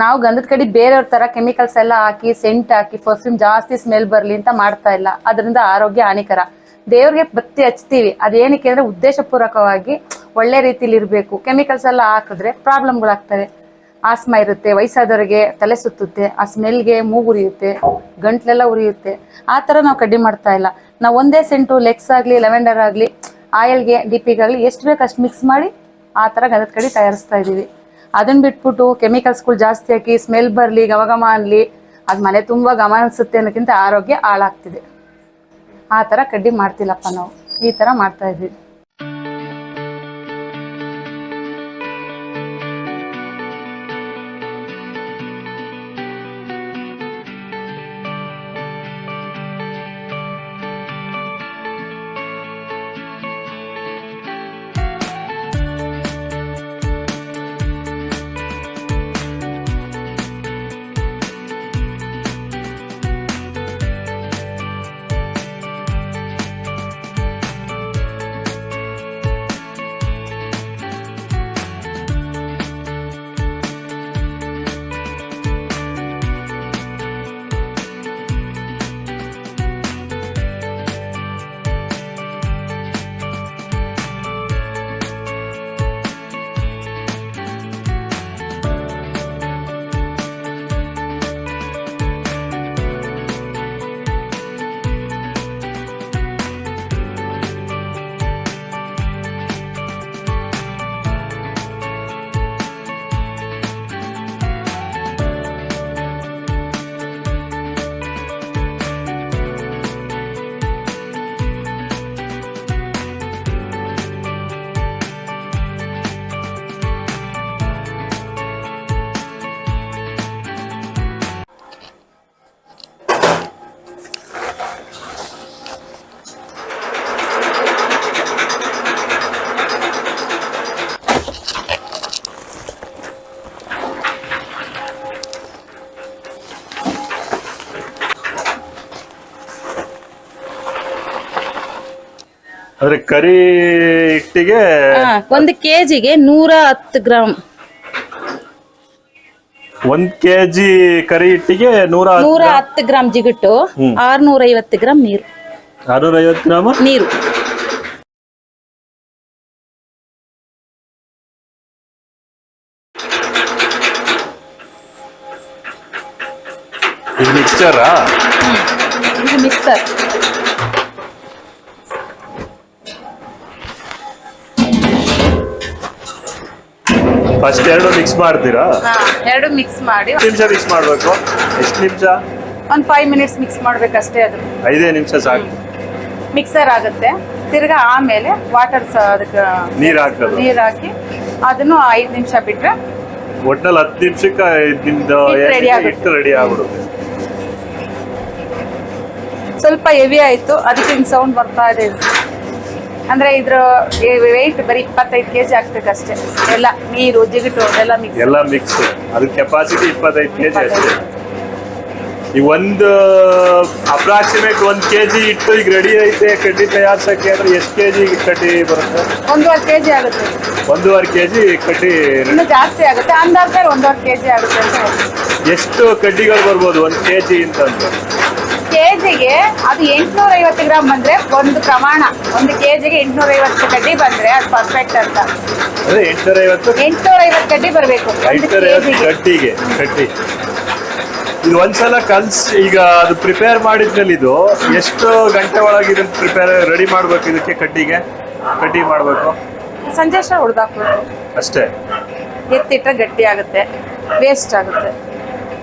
ನಾವು ಗಂಧದ ಕಡಿ ಬೇರೆಯವ್ರ ತರ ಕೆಮಿಕಲ್ಸ್ ಎಲ್ಲ ಹಾಕಿ ಸೆಂಟ್ ಹಾಕಿ ಪರ್ಫ್ಯೂಮ್ ಜಾಸ್ತಿ ಸ್ಮೆಲ್ ಬರ್ಲಿ ಅಂತ ಮಾಡ್ತಾ ಇಲ್ಲ. ಅದರಿಂದ ಆರೋಗ್ಯ ಹಾನಿಕರ. ದೇವ್ರಿಗೆ ಬತ್ತಿ ಹಚ್ತೀವಿ. ಅದೇನಕ್ಕೆ ಅಂದ್ರೆ ಉದ್ದೇಶಪೂರ್ವಕವಾಗಿ ಒಳ್ಳೆ ರೀತಿಲಿ ಇರಬೇಕು. ಕೆಮಿಕಲ್ಸ್ ಎಲ್ಲ ಹಾಕಿದ್ರೆ ಪ್ರಾಬ್ಲಮ್ಗಳಾಗ್ತವೆ ಆಸ್ಮಾ ಇರುತ್ತೆ, ವಯಸ್ಸಾದವರಿಗೆ ತಲೆ ಸುತ್ತುತ್ತೆ, ಆ ಸ್ಮೆಲ್ಗೆ ಮೂಗು ಉರಿಯುತ್ತೆ, ಗಂಟ್ಲೆಲ್ಲ ಉರಿಯುತ್ತೆ. ಆ ಥರ ನಾವು ಕಡ್ಡಿ ಮಾಡ್ತಾ ಇಲ್ಲ. ನಾವು ಒಂದೇ ಸೆಂಟು ಲೆಗ್ಸ್ ಆಗಲಿ ಲೆವೆಂಡರ್ ಆಗಲಿ ಆಯಿಲ್ಗೆ ಡಿಪಿಗಾಗಲಿ ಎಷ್ಟು ಬೇಕು ಅಷ್ಟು ಮಿಕ್ಸ್ ಮಾಡಿ ಆ ಥರ ಗಂಧದ ಕಡಿ ತಯಾರಿಸ್ತಾ ಇದ್ದೀವಿ ಅದನ್ನ ಬಿಟ್ಬಿಟ್ಟು ಕೆಮಿಕಲ್ಸ್ಗಳು ಜಾಸ್ತಿ ಹಾಕಿ ಸ್ಮೆಲ್ ಬರಲಿ, ಗಮಗಮ ಅನ್ಲಿ ಅದು ಮನೆ ತುಂಬ ಗಮನಿಸುತ್ತೆ ಅನ್ನೋಕ್ಕಿಂತ ಆರೋಗ್ಯ ಹಾಳಾಗ್ತಿದೆ. ಆ ಥರ ಕಡ್ಡಿ ಮಾಡ್ತಿಲ್ಲಪ್ಪ ನಾವು. ಈ ಥರ ಮಾಡ್ತಾ ಇದ್ವಿ. ಅಂದ್ರೆ ಕರಿ ಹಿಟ್ಟಿಗೆ ಒಂದು ಕೆ ಜಿಗೆ ನೂರ ಹತ್ತು ಗ್ರಾಮ್ ಒಂದ್ ಕೆಜಿ ಕರಿ ಹಿಟ್ಟಿಗೆ ನೂರ ನೂರ ಹತ್ತು ಗ್ರಾಮ್ ಜಿಗುಟ್ಟು ಆರ್ನೂರ ಐವತ್ತು ಗ್ರಾಮ್ ನೀರು. ಆರ್ನೂರ ಐವತ್ತು ಗ್ರಾಮ್? ನೀರು. ಇದು ಮಿಕ್ಸ್ಚರಾ ಇದು ಮಿಕ್ಸರ್ ಫಸ್ಟ್ ಎರಡು ಮಿಕ್ಸ್ ಮಾಡ್ತೀರಾ? ಎರಡು ಮಿಕ್ಸ್ ಮಾಡಿ ಎಷ್ಟು ನಿಮಿಷ ಮಿಕ್ಸ್ ಮಾಡಬೇಕು? ಎಷ್ಟು ನಿಮಿಷ? ಒಂದು ಫೈವ್ ಮಿನಿಟ್ಸ್ ಮಿಕ್ಸ್ ಮಾಡ್ಬೇಕಷ್ಟೇ ಅದು. ಐದೇ ನಿಮಿಷ ಸಾಕು. ಮಿಕ್ಸರ್ ಆಗುತ್ತೆ. ತಿರ್ಗಾ ಆಮೇಲೆ ವಾಟರ್ ಅದಕ್ಕೆ ನೀರು ಹಾಕೋದು. ನೀರು ಹಾಕಿ ಅದನ್ನು ಐದು ನಿಮಿಷ ಬಿಟ್ರೆ ಒಟ್ನಲ್ಲಿ ಹತ್ತು ನಿಮಿಷಕ್ಕೆ ನಿಮ್ದು ರೆಡಿ ಆಗುತ್ತೆ. ರೆಡಿ ಆಗ್ಬಿಡುತ್ತೆ. ಸ್ವಲ್ಪ ಹೆವಿ ಆಯಿತು. ಅದಕ್ಕೆ ಹಿಂಗೆ ಸೌಂಡ್ ಬರ್ತಾ ಇದು. ಅಂದ್ರೆ ಇದ್ರ ವೆಯ್ಟ್ ಬರೀ ಇಪ್ಪತ್ತೈದು ಕೆಜಿ ಆಗ್ಬೇಕಷ್ಟೇ ಎಲ್ಲ ನೀರು ಜಿಗಿಟು ಎಲ್ಲ ಮಿಕ್ಸ್ ಎಲ್ಲ ಮಿಕ್ಸ್ ಅದ್ರ ಕೆಪಾಸಿಟಿ ಇಪ್ಪತ್ತೈದು ಕೆಜಿ ಅಷ್ಟೇ. ಈ ಒಂದು ಅಪ್ರಾಕ್ಸಿಮೇಟ್ ಒಂದ್ ಕೆಜಿ ಇಟ್ಟು ಈಗ ರೆಡಿ ಐತೆ ಕಡ್ಡಿ ತಯಾರ್ಸಕ್ಕೆ ಅಂದ್ರೆ ಎಷ್ಟು ಕೆಜಿ ಕಡ್ಡಿ ಬರುತ್ತೆ? ಒಂದೂವರೆ ಕೆಜಿ ಆಗುತ್ತೆ. ಒಂದೂವರೆ ಕೆಜಿ ಕಡ್ಡಿ ಇನ್ನು ಜಾಸ್ತಿ ಆಗುತ್ತೆ. ಅಂದಾಜ್ ಒಂದೂವರೆ ಕೆಜಿ ಆಗುತ್ತೆ ಅಂತ ಎಷ್ಟು ಕಡ್ಡಿಗಳು ಬರ್ಬೋದು ಒಂದ್ ಕೆಜಿ ಅಂತಂದ್ರೆ ಕೆಜಿಗೆ ಅದು ಎಂಟ್ನೂರ ಐವತ್ತು ಗ್ರಾಮ್ ಬಂದ್ರೆ ಒಂದು ಪ್ರಮಾಣ ಒಂದು ಕೆಜಿಗೆ ಎಂಟ್ನೂರ ಐವತ್ತು ಕಡ್ಡಿ ಬಂದ್ರೆ ಅದು ಪರ್ಫೆಕ್ಟ್ ಅಂತ. ಅದೇ ಎಂಟುನೂರ ಐವತ್ತು ಎಂಟ್ನೂರ ಐವತ್ತು ಕಡ್ಡಿ ಬರಬೇಕು. ಒಂದು ಎಂಟುನೂರ ಐವತ್ತು ಕೆಜಿಗೆ. ಕಡ್ಡಿಗೆ ಕಡ್ಡಿ. ಇದು ಒಂದ್ಸಲ ಕಲ್ಸ್ ಈಗ ಅದು ಪ್ರಿಪೇರ್ ಮಾಡಿದ್ಮೇಲೆ ಇದು ಎಷ್ಟು ಗಂಟೆ ಒಳಗೆ ಇದನ್ನ ಪ್ರಿಪೇರ್ ರೆಡಿ ಮಾಡ್ಬೇಕು ಇದಕ್ಕೆ ಕಡ್ಡಿಗೆ? ಕಡ್ಡಿ ಮಾಡ್ಬೇಕು? ಸಂಜೆ ಅಷ್ಟೇ ಹೊಡೆದಾಕ್ಬೇಕು ಅಷ್ಟೇ. ಎತ್ತಿಟ್ರೆ ಗಟ್ಟಿ ಆಗುತ್ತೆ ವೇಸ್ಟ್ ಆಗುತ್ತೆ.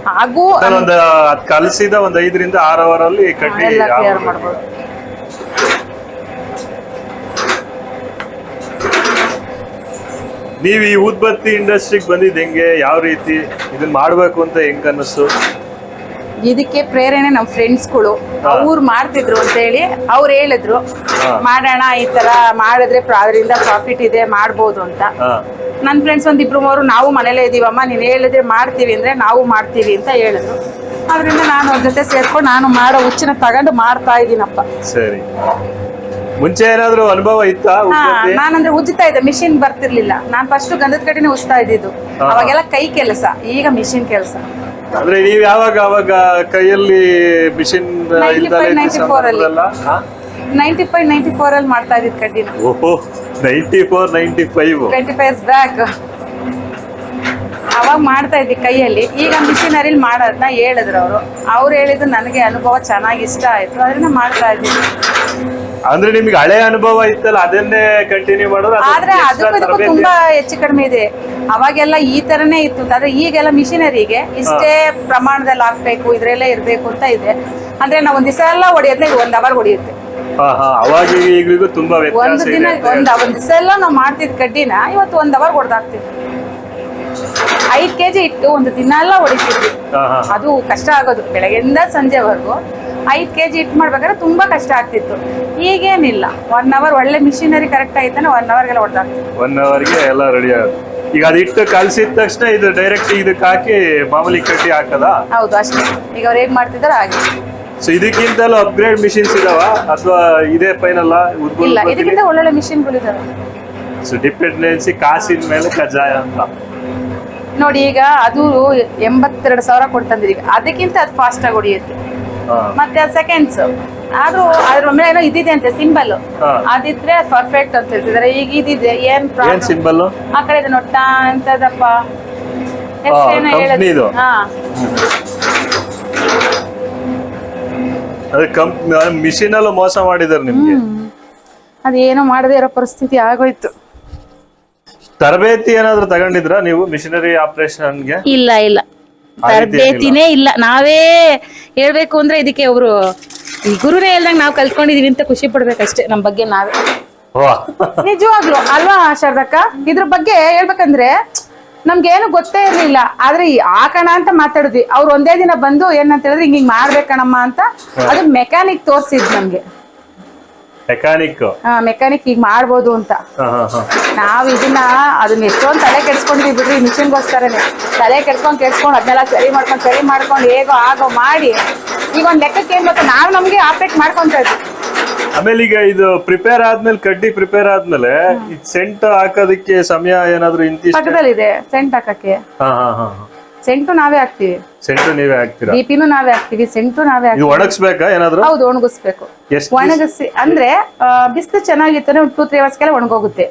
ಹಾಗೂ ಒಂದು ಅದ್ ಕಲಸಿದ ಒಂದ್ ಐದರಿಂದ ಆರು ಅವರ್ ಅಲ್ಲಿ ಕಡ್ಡಿ ಎಲ್ಲ ಕ್ಲಿಯರ್ ಆಗ್ಬೇಕು. ಮಾಡ್ಬೋದು ನೀವ್ ಈ ಉದ್ಬತ್ತಿ ಇಂಡಸ್ಟ್ರಿಗೆ ಬಂದಿದ್ ಹೆಂಗೆ ಯಾವ ರೀತಿ ಇದನ್ನ ಮಾಡ್ಬೇಕು ಅಂತ ಹೆಂಗ್ ಅನ್ನಿಸ್ತು ಇದಕ್ಕೆ ಪ್ರೇರಣೆ ನಮ್ಮ ಫ್ರೆಂಡ್ಸ್ಗಳು. ಅವ್ರು ಮಾಡ್ತಿದ್ರು ಅಂತ ಹೇಳಿ ಅವ್ರು ಹೇಳಿದ್ರು. ಮಾಡೋಣ ಈ ತರ ಮಾಡಿದ್ರೆ ಅದರಿಂದ ಪ್ರಾಫಿಟ್ ಇದೆ ಮಾಡ್ಬೋದು ಅಂತ ನನ್ನ ಫ್ರೆಂಡ್ಸ್ ಒಂದ್ ಇಬ್ರು ಮೂವರು ನಾವು ಮನೇಲೇ ಇದ್ದೀವಮ್ಮ ನೀನು ಹೇಳಿದ್ರೆ ಮಾಡ್ತೀವಿ ಅಂದ್ರೆ ನಾವು ಮಾಡ್ತೀವಿ ಅಂತ ಹೇಳಿದ್ರು. ಅದರಿಂದ ನಾನು ಅವ್ರ ಜೊತೆ ಸೇರ್ಕೊಂಡು ನಾನು ಮಾಡೋ ಹುಚ್ಚಿನ ತಗೊಂಡು ಮಾಡ್ತಾ ಇದ್ದೀನಪ್ಪ. ಸರಿ. ಮುಂಚೆ ಏನಾದರೂ ಅನುಭವ ಇತ್ತಾ? ನಾನಂದ್ರೆ ಉಜ್ಜುತ್ತಾ ಇದ್ದೆ ಮಿಷಿನ್ ಬರ್ತಿರ್ಲಿಲ್ಲ. ನಾನು ಫಸ್ಟ್ ಗಂಧದ ಕಡೆನೆ ಉಜ್ತಾ ಇದ್ದಿದ್ದು. ಅವಾಗೆಲ್ಲ ಕೈ ಕೆಲಸ ಈಗ ಮಿಷಿನ್ ಕೆಲಸ. ಅಂದ್ರೆ ನೀವ್ ಯಾವಾಗ ಅವಾಗ ಕೈಯಲ್ಲಿ ಮಿಷಿನ್ 95, 94 ಅಲ್ಲಿ. ನೈಂಟಿ ಫೈವ್ ನೈಂಟಿ ಫೋರ್ ಅಲ್ಲಿ ಮಾಡ್ತಾ ಇದ್ದಿದ್ದು ಕಡ್ಡಿನ ಓಹೋ ninety four ninety five twenty five back ಅವಾಗ ಮಾಡ್ತಾ ಇದ್ದೆ ಕೈಯಲ್ಲಿ. ಈಗ ಮಿಷಿನರಿಲಿ ಮಾಡೋದನ್ನ ಹೇಳಿದ್ರು ಅವರು. ಅವ್ರು ಹೇಳಿದ್ರು ನನಗೆ ಅನುಭವ ಚೆನ್ನಾಗಿ ಇಷ್ಟ ಆಯ್ತು. ಅದನ್ನ ಮಾಡ್ತಾ ಇದ್ದೀನಿ ಅಂದ್ರೆ ನಿಮ್ಗೆ ಹಳೆ ಅನುಭವ ಇತ್ತಲ್ಲ ಅದನ್ನೇ ಕಂಟಿನ್ಯೂ ಮಾಡೋದು? ಆದ್ರೆ ಅದಕ್ಕೂ ತುಂಬಾ ಹೆಚ್ಚು ಕಡಿಮೆ ಇದೆ. ಅವಾಗೆಲ್ಲ ಈ ತರನೇ ಇತ್ತು. ಆದ್ರೆ ಈಗೆಲ್ಲ ಮಿಷಿನರಿಗೆ ಇಷ್ಟೇ ಪ್ರಮಾಣದಲ್ಲಿ ಹಾಕ್ಬೇಕು ಇದ್ರಲ್ಲೇ ಇರ್ಬೇಕು ಅಂತ ಇದೆ. ಅಂದ್ರೆ ನಾವು ಒಂದ್ ದಿವಸ ಎಲ್ಲ ಹೊಡೆಯೋದ್ರೆ ಒಂದ್ ಅವರ್ ಹೊಡೆಯುತ್ತೆ. ಅವಾಗ ಈಗಲೂ ತುಂಬಾ ಒಂದು ವ್ಯತ್ಯಾಸ ದಿನ ಇದೆ ಒಂದ್ ಒಂದ್ ದಿವಸ ಎಲ್ಲ ನಾವು ಮಾಡ್ತಿದ್ ಕಡ್ಡಿನ ಇವತ್ತು ಒಂದ್ ಅವರ್ ಹೊಡೆದಾಕ್ತಿದ್ವಿ. ಐದ್ ಕೆಜಿ ಇಟ್ಟು ಒಂದು ದಿನ ಎಲ್ಲ ಹೊಡಿತಿದ್ವಿ. ಹಾ ಹಾ ಅದು ಕಷ್ಟ ಆಗೋದು ಬೆಳಗ್ಗೆಯಿಂದ ಸಂಜೆವರೆಗೂ. ಐದ್ ಕೆಜಿ ಇಟ್ಟು ಮಾಡ್ಬೇಕಾದ್ರೆ ತುಂಬಾ ಕಷ್ಟ ಆಗ್ತಿತ್ತು. ಈಗೇನಿಲ್ಲ. ಒನ್ ಅವರ್ ಒಳ್ಳೆ ಮಿಷಿನರಿ ಕರೆಕ್ಟ್ ಆಯ್ತಾನೆ ಒನ್ ಅವರ್ಗೆಲ್ಲ ಹೊಡೆದಾಕ್ತಿದ್ವಿ. ಒನ್ ಅವರ್ಗೆ ಎಲ್ಲ ರೆಡಿ ಆಗುತ್ತೆ. ಈಗ ಅದಿಟ್ಟು ಕಲ್ಸಿದ ತಕ್ಷಣ ಇದು ಡೈರೆಕ್ಟ್ ಇದಕ್ಕೆ ಹಾಕಿ ಮಾಮೂಲಿ ಕಟ್ಟಿ ಹಾಕದ ಹೌದು ಅಷ್ಟೇ. ಈಗ ಅವ್ರು ಹೇಗ್ ಮಾಡ್ತಿದಾರೆ ಹಾಗೆ. ಸೊ ಇದಕ್ಕಿಂತಲೂ ಅಪ್ಗ್ರೇಡ್ ಮಿಷಿನ್ಸ್ ಇದಾವ? ಅಥವಾ ಇದೇ ಫೈನಲ್ ಇಲ್ಲ ಇದಕ್ಕಿಂತ ಒಳ್ಳೊಳ್ಳೆ ಮಿಷಿನ್ಗಳಿದಾವೆ ಸೊ ಡಿಪೆಂಡೆನ್ಸಿ ಕಾಸಿನ ಮೇಲೆ ಕಜ್ಜಾಯ ಅಂತ. ನೋಡಿ ಈಗ ಅದು ಎಂಬತ್ತೆರಡು ಸಾವಿರ ಕೊಡ್ತಂದಿರಿ ಅದಕ್ಕಿಂತ ಅದು ಫಾಸ್ಟ್ ಆಗಿ ಹೊಡಿಯುತ್ತೆ. ಮತ್ತೆ ಅದು ಸೆಕೆಂಡ್ಸ್ ಆದ್ರೂ ಅದ್ರ ಮೇಲೆ ಏನೋ ಇದಿದೆ ಅಂತೆ ಸಿಂಬಲ್ ಆದಿದ್ರೆ ಅದಿದ್ರೆ ಪರ್ಫೆಕ್ಟ್ ಅಂತ ಹೇಳ್ತಿದಾರೆ ಈಗ ಇದಿದೆ ಏನ್ ಏನ್ ಸಿಂಬಲ್ ಆ ಕಡೆ ಇದೆ ನೋಡ್ತಾ ಅಂತದಪ್ಪ. ಹೆಸ್ರೇನೋ ಇದು? ಹೇಳಿದ್ರು ಹಾ. ಮಿಷಿನ್ ಅಲ್ಲೂ ಮೋಸ ಮಾಡಿದಾರೆ ನಿಮ್ಗೆ. ಅದೇನೋ ಮಾಡದೇ ಇರೋ ಪರಿಸ್ಥಿತಿ ಆಗೋಯ್ತು. ತರಬೇತಿ ಏನಾದ್ರು ತಗೊಂಡಿದ್ರ ನೀವು ಮಿಷಿನರಿ ಆಪರೇಷನ್ಗೆ? ಇಲ್ಲ ಇಲ್ಲ. ತರಬೇತಿನೇ ಇಲ್ಲ. ನಾವೇ ಹೇಳ್ಬೇಕು ಅಂದ್ರೆ ಇದಕ್ಕೆ ಒಬ್ರು ಈ ಗುರುನೇ ಹೇಳ್ದಂಗ್ ನಾವು ಕಲ್ತ್ಕೊಂಡಿದೀವಿ ಅಂತ ಖುಷಿ ಪಡ್ಬೇಕಷ್ಟೇ ನಮ್ ಬಗ್ಗೆ ನಾವೇ. ನಿಜವಾಗ್ಲು ಅಲ್ವಾ ಶಾರದಕ್ಕ? ಇದ್ರ ಬಗ್ಗೆ ಹೇಳ್ಬೇಕಂದ್ರೆ ನಮ್ಗೇನು ಗೊತ್ತೇ ಇರ್ಲಿಲ್ಲ. ಆದ್ರೆ ಹಾಕೋಣ ಅಂತ ಮಾತಾಡಿದ್ವಿ. ಅವ್ರು ಒಂದೇ ದಿನ ಬಂದು ಏನಂತ ಹೇಳಿದ್ರೆ ಹಿಂಗ್ ಹಿಂಗ್ ಮಾಡ್ಬೇಕಣಮ್ಮ ಅಂತ. ಅದು ಮೆಕ್ಯಾನಿಕ್ ತೋರ್ಸಿದ್ ನಮ್ಗೆ. ಮೆಕ್ಯಾನಿಕ್ ಮೆಕ್ಯಾನಿಕ್ ಈಗ ಮಾಡ್ಬೋದು ಅಂತ. ನಾವ್ ಇದನ್ನ ಅದನ್ನ ಎಷ್ಟೊಂದ್ ತಲೆ ಕೆಡ್ಸ್ಕೊಂಡಿದ್ವಿ ಬಿಡ್ರಿ ಮಿಷಿನ್ಗೋಸ್ಕರನೇ. ತಲೆ ಕೆಡ್ಸ್ಕೊಂಡ್ ಕೆಡ್ಸ್ಕೊಂಡ್ ಅದನ್ನೆಲ್ಲ ಸರಿ ಮಾಡ್ಕೊಂಡ್ ಸರಿ ಮಾಡ್ಕೊಂಡ್ ಹೇಗೋ ಆಗೋ ಮಾಡಿ. ಈಗ ಒಂದ್ ಲೆಕ್ಕಕ್ಕೆ ಏನ್ ಗೊತ್ತಾ ನಾವ್ ನಮ್ಗೆ ಆಪರೇಟ್ ಮಾಡ್ಕೊಂತ ಇದ್ವಿ. ಆಮೇಲೆ ಈಗ ಇದು ಪ್ರಿಪೇರ್ ಆದ್ಮೇಲೆ ಕಡ್ಡಿ ಪ್ರಿಪೇರ್ ಆದ್ಮೇಲೆ ಇದು ಸೆಂಟ್ ಹಾಕೋದಕ್ಕೆ ಸಮಯ ಏನಾದ್ರು ಇಂತಿಷ್ಟ? ಪಕ್ಕದಲ್ಲಿದೆ ಸೆಂಟ್ ಹಾಕಕ್ಕೆ. ಹಾ ಹಾ ಹಾ ಸೆಂಟು ನಾವೇ ಹಾಕ್ತಿವಿ. ಸೆಂಟು ನೀವೇ ಹಾಕ್ತೀರಾ? ಡಿಪಿನೂ ನಾವೇ ಹಾಕ್ತಿವಿ ಸೆಂಟು ನಾವೇ ಇದು ಹಾಕ್ತಿವಿ. ಒಣಗಿಸ್ಬೇಕಾ ಏನಾದ್ರು? ಹೌದು ಒಣಗಿಸ್ಬೇಕು. ಎಷ್ಟು ಒಣಗಿಸಿ ಅಂದ್ರೆ ಬಿಸಿಲು ಚೆನ್ನಾಗಿತ್ತು ಒಂದು ಟೂ ತ್ರೀ ಅವರ್ಸ್ಗೆಲ್ಲ ಒಣಗೋಗುತ್ತೆ.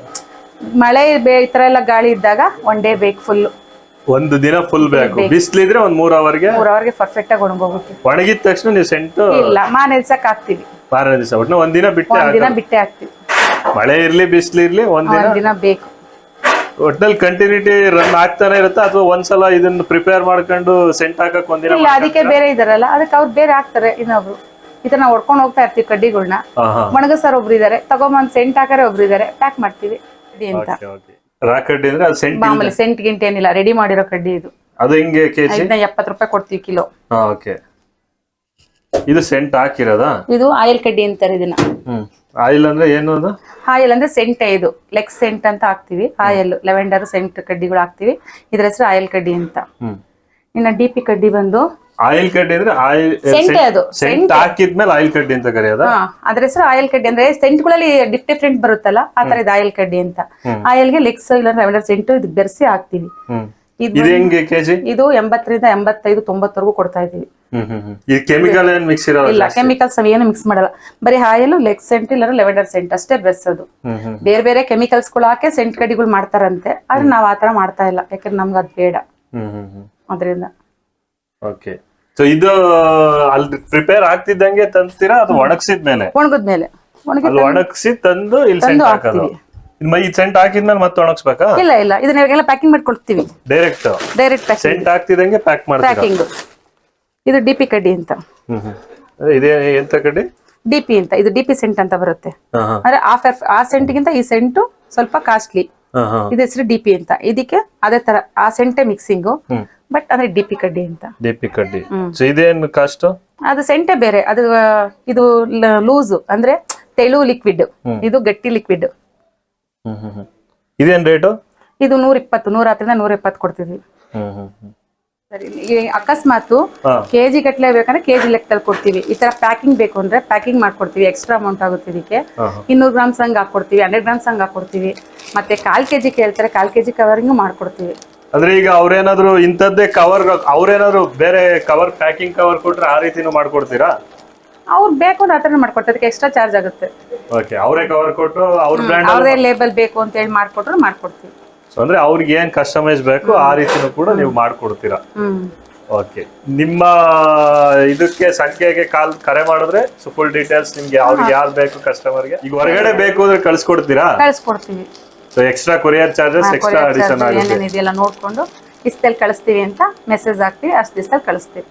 ಮಳೆ ಬೇ ಈ ತರ ಎಲ್ಲ ಗಾಳಿ ಇದ್ದಾಗ ಒನ್ ಡೇ ಬೇಕು ಫುಲ್ ಒಂದು ದಿನ ಫುಲ್ ಬೇಕು. ಬಿಸ್ಲಿದ್ರೆ ಒಂದ್ ಮೂರ್ ಅವರ್ಗೆ ಮೂರ್ ಅವರ್ಗೆ ಪರ್ಫೆಕ್ಟ್ ಆಗಿ ಒಣಗೋಗುತ್ತೆ. ಒಣಗಿದ ತಕ್ಷಣ ನೀವು ಸೆಂಟು ಇಲ್ಲ ಮಾನೆಲ್ಸಕ್ ಹಾಕ್ತಿವಿ ಮಾರನೇ ದಿವಸ ಒಟ್ನ ಒಂದಿನ ದಿನ ಬಿಟ್ಟೆ ಬಿಟ್ಟೆ ಹಾಕ್ತಿವಿ ಮಳೆ ಇರ್ಲಿ ಬಿಸ್ಲು ಇರ್ಲಿ ಒಂದಿನ ದಿನ ಒಂದ್ ದಿನ ಬೇಕು. ಒಟ್ನಲ್ಲಿ ಕಂಟಿನ್ಯೂಟಿ ರನ್ ಆಗ್ತಾನೆ ಇರುತ್ತಾ ಅಥವಾ ಒಂದ್ಸಲ ಇದನ್ನ ಪ್ರಿಪೇರ್ ಮಾಡ್ಕೊಂಡು ಸೆಂಟ್ ಹಾಕಕ್ ಒಂದಿನ ಇಲ್ಲ ಅದಕ್ಕೆ ಬೇರೆ ಇದಾರಲ್ಲ ಅದಕ್ಕೆ ಅವ್ರು ಬೇರೆ ಹಾಕ್ತಾರೆ ಇನ್ನೊಬ್ರು. ಈ ತರ ನಾವು ಹೊಡ್ಕೊಂಡು ಹೋಗ್ತಾ ಇರ್ತೀವಿ ಕಡ್ಡಿಗಳ್ನ. ಮಣಗ ಸರ್ ಒಣಗಿಸೋರ್ ಒಬ್ರು ಇದಾರೆ ತಗೊಂಬಂದ್ ಸೆಂಟ್ ಹಾಕಾರೆ ಒಬ್ರು ಇದಾರೆ ಪ್ಯಾಕ್ ಮಾಡ್ತೀವಿ. ಕಡ್ಡಿ ಅಂತ. ಅಂದ್ರೆ ಅದು ಸೆಂಟ್ ಮಾಮೂಲಿ ಸೆಂಟ್ ಗಿಂಟ್ ಏನಿಲ್ಲ ರೆಡಿ ಮಾಡಿರೋ ಕಡ್ಡಿ ಇದು. ಅದು ಹಿಂಗೆ ಕೆಜಿ? ಇದನ್ನ ಎಪ್ಪತ್ತು ರೂಪಾಯಿ ಕೊಡ್ತೀವಿ ಕಿಲೋ. ಓಕೆ ಇದು ಸೆಂಟ್ ಹಾಕಿರೋದಾ? ಇದು ಆಯಿಲ್ ಕಡ್ಡಿ ಅಂತಾರೆ ಇದನ್ನ. ಹ್ಮ್. ಆಯಿಲ್ ಅಂದ್ರೆ ಏನು ಅದು? ಆಯಿಲ್ ಅಂದ್ರೆ ಸೆಂಟ್ ಇದು. ಲೆಗ್ ಸೆಂಟ್ ಅಂತ ಹಾಕ್ತಿವಿ. ಆಯಿಲ್ ಲೆವೆಂಡರ್ ಸೆಂಟ್ ಕಡ್ಡಿಗಳು ಹಾಕ್ತಿವಿ. ಇದ್ರ ಹೆಸರು ಆಯಿಲ್ ಕಡ್ಡಿ ಅಂತ. ಹ್ಮ್. ಇನ್ನ ಡಿ ಪಿ ಕಡ್ಡಿ ಬಂದು ಆಯಿಲ್ ಕಡ್ಡಿ ಅಂದ್ರೆ ಆಯಿಲ್ ಸೆಂಟೆ ಅದು, ಸೆಂಟ್. ಹಾಕಿದ್ಮೇಲೆ ಆಯಿಲ್ ಕಡ್ಡಿ ಅಂತ ಕರೆಯೋದಾ? ಹಾ. ಅದ್ರ ಹೆಸರು ಆಯಿಲ್ ಕಡ್ಡಿ ಅಂದ್ರೆ ಸೆಂಟ್ಗಳಲ್ಲಿ ಡಿಫ್ ಡಿಫ್ರೆಂಟ್ ಬರುತ್ತಲ್ಲ ಆ ತರ ಇದು ಆಯಿಲ್ ಕಡ್ಡಿ ಅಂತ. ಆಯಿಲ್ಗೆ ಲೆಗ್ಸ್ ಇಲ್ಲ ಲೆವೆಂಡರ್ ಸೆಂಟ್ ಇದು ಬೆರೆಸಿ ಹಾಕ್ತಿವಿ. ಹ್ಮ್. ಇದು ಹೆಂಗೆ ಕೆಜಿ ಇದು ಎಂಬತ್ತರಿಂದ ಎಂಬತ್ತೈದು ತೊಂಬತ್ತವರೆಗೂ ಕೊಡ್ತಾ ಇದೀವಿ ಇದು ಕೆಮಿಕಲ್ ಏನ್ ಮಿಕ್ಸ್ ಇರಲ್ಲ ಇಲ್ಲ ಕೆಮಿಕಲ್ಸ್ ಏನು ಮಿಕ್ಸ್ ಮಾಡಲ್ಲ. ಬರೀ ಆಯಿಲ್ ಲೆಗ್ ಸೆಂಟ್ ಇಲ್ಲ ಲೆವೆಂಡರ್ ಸೆಂಟ್ ಅಷ್ಟೇ ಬೆರೆಸೋದು ಅದು. ಬೇರೆ ಬೇರೆ ಬೇರೆ ಕೆಮಿಕಲ್ಸ್ಗಳು ಹಾಕಿ ಸೆಂಟ್ ಕಡಿಗಳು ಮಾಡ್ತಾರಂತೆ. ಆದ್ರೆ ನಾವ್ ಆತರ ಮಾಡ್ತಾ ಇಲ್ಲ. ಯಾಕಂದ್ರೆ ನಮ್ಗೆ ಅದ್ ಬೇಡ. ಅದ್ರಿಂದ. ಓಕೆ ಸೊ ಇದು ಅಲ್ಲಿ ಪ್ರಿಪೇರ್ ಆಗ್ತಿದ್ದಂಗೆ ತಂತೀರಾ ಅದು ಒಣಗ್ಸಿದ್ಮೇಲೆ? ಒಣಗಿದ್ಮೇಲೆ. ಒಣಗಿದ ಮೇಲೆ ಒಣಗ್ಸಿ ತಂದು ಇಲ್ಲಿ ಸೆಂಟ್ ಹಾಕೋದು. ಈ ಸೆಂಟ್ ಹಾಕಿದ್ಮೇಲೆ ಮತ್ತೆ ಒಣಗಿಸ್ಬೇಕಾ? ಇಲ್ಲ ಇಲ್ಲ. ಇದನ್ನ ಇವಾಗೆಲ್ಲ ಪ್ಯಾಕಿಂಗ್ ಮಾಡ್ಕೊಳ್ತೀವಿ. ಡೈರೆಕ್ಟ್ ಡೈರೆಕ್ಟ್ ಪ್ಯಾಕಿಂಗ್ ಸೆಂಟ್ ಹಾಕ್ತಿದಂಗೆ ಪ್ಯಾಕ್ ಮಾಡ್ತೀರಾ? ಪ್ಯಾಕಿಂಗ್ ಇದು ಡಿಪಿ ಕಡ್ಡಿ ಅಂತ. ಹ್ಮ್ ಹ್ಮ್. ಅದೇ ಇದೇ ಎಂತ ಕಡ್ಡಿ? ಡಿ ಪಿ ಅಂತ. ಇದು ಡಿ ಪಿ ಸೆಂಟ್ ಅಂತ ಬರುತ್ತೆ. ಹಾ ಹಾ. ಅಂದ್ರೆ ಆ ಫೆಫ್ ಆ ಸೆಂಟ್ಗಿಂತ ಈ ಸೆಂಟು ಸ್ವಲ್ಪ ಕಾಸ್ಟ್ಲಿ ಹಾ ಹಾ. ಇದು ಹೆಸರು ಡಿ ಪಿ ಅಂತ. ಇದಕ್ಕೆ ಅದೇ ತರ ಆ ಸೆಂಟೆ ಮಿಕ್ಸಿಂಗ್ ಬಟ್ ಅಂದ್ರೆ ಡಿಪಿ ಕಡ್ಡಿ ಅಂತ. ಡಿಪಿ ಕಡ್ಡಿ. ಸೊ ಇದೇನು ಕಾಸ್ಟ್ ಅದು ಸೆಂಟೆ ಬೇರೆ. ಅದು ಆ, ಇದು ಲೂಸು ಅಂದ್ರೆ ತೆಳು ಲಿಕ್ವಿಡ್ ಇದು ಗಟ್ಟಿ ಲಿಕ್ವಿಡ್ ಇದೇನ್ ರೇಟು ಇದು ನೂರ ಇಪ್ಪತ್ತು ನೂರ ಹತ್ತರಿಂದ ನೂರ ಇಪ್ಪತ್ತು ಕೊಡ್ತಿದ್ವಿ ಸರಿ ಈ ಅಕಸ್ಮಾತ್ ಕೆಜಿ ಗಟ್ಲೆ ಬೇಕಂದ್ರೆ ಕೆಜಿ ಲೆಕ್ಕದಲ್ಲಿ ಕೊಡ್ತೀವಿ. ಈ ತರ ಪ್ಯಾಕಿಂಗ್ ಬೇಕು ಅಂದ್ರೆ ಪ್ಯಾಕಿಂಗ್ ಮಾಡ್ಕೊಡ್ತೀವಿ. ಎಕ್ಸ್ಟ್ರಾ ಅಮೌಂಟ್ ಆಗುತ್ತೆ ಇದಕ್ಕೆ. ಇನ್ನೂರು ಗ್ರಾಮ್ಸ್ ಹಂಗೆ ಹಾಕೊಡ್ತೀವಿ ಹಂಡ್ರೆಡ್ ಗ್ರಾಮ್ಸ್ ಹಂಗ್ ಹಾಕೊಡ್ತೀವಿ. ಮತ್ತೆ ಕಾಲ್ ಕೆಜಿ ಕೇಳ್ತಾರೆ ಕಾಲ್ ಕೆಜಿ ಕವರಿಂಗ್ ಮಾಡ್ಕೊಡ್ತೀವಿ. ಅಂದ್ರೆ ಈಗ ಅವ್ರೇನಾದ್ರು ಇಂಥದ್ದೇ ಕವರ್ ಅವ್ರೇನಾದ್ರು ಬೇರೆ ಕವರ್ ಪ್ಯಾಕಿಂಗ್ ಕವರ್ ಕೊಟ್ರೆ ಆ ರೀತಿನೂ ಮಾಡ್ಕೊಡ್ತೀರಾ? ಅವ್ರು ಬೇಕು ಅಂದ್ರೆ ಆ ಮಾಡ್ಕೊಡ್ತಾರೆ ಅದಕ್ಕೆ ಎಕ್ಸ್ಟ್ರಾ ಚಾರ್ಜ್ ಆಗುತ್ತೆ. ಓಕೆ ಅವರೇ ಕವರ್ ಕೊಟ್ಟು ಅವ್ರ ಬ್ರ್ಯಾಂಡ್ ಅವರೇ ಲೇಬಲ್ ಬೇಕು ಅಂತ ಹೇಳಿ ಮಾಡ್ಕೊಟ್ರು ಮಾಡ್ಕೊಡ್ತೀವಿ. ಸೊ ಅಂದ್ರೆ ಅವ್ರಿಗೆ ಏನ್ ಕಸ್ಟಮೈಸ್ ಬೇಕು ಆ ರೀತಿನೂ ಕೂಡ ನೀವು ಮಾಡ್ಕೊಡ್ತೀರಾ. ಓಕೆ ನಿಮ್ಮ ಇದಕ್ಕೆ ಸಂಖ್ಯೆಗೆ ಕಾಲ್ ಕರೆ ಮಾಡಿದ್ರೆ ಫುಲ್ ಡೀಟೇಲ್ಸ್ ನಿಮ್ಗೆ ಅವ್ರಿಗೆ ಯಾರು ಬೇಕು ಕಸ್ಟಮರ್ಗೆ ಈಗ ಹೊರಗಡೆ ಬೇಕು ಅಂದ್ರೆ ಕಳ್ಸಿಕೊಡ್ತೀರಾ? ಕಳಿಸ್ಕೊಡ್ತೀವಿ. So extra courier charges extra addition ಆಗುತ್ತೆ. ಏನೇನಿದೆಯಲ್ಲ ನೋಡ್ಕೊಂಡು ಇಷ್ಟಲ್ಲಿ ಕಳಿಸ್ತೀವಿ ಅಂತ ಮೆಸೇಜ್ ಹಾಕ್ತೀವಿ ಅಷ್ಟು ದಿವಸದಲ್ಲಿ ಕಳಿಸ್ತೀವಿ.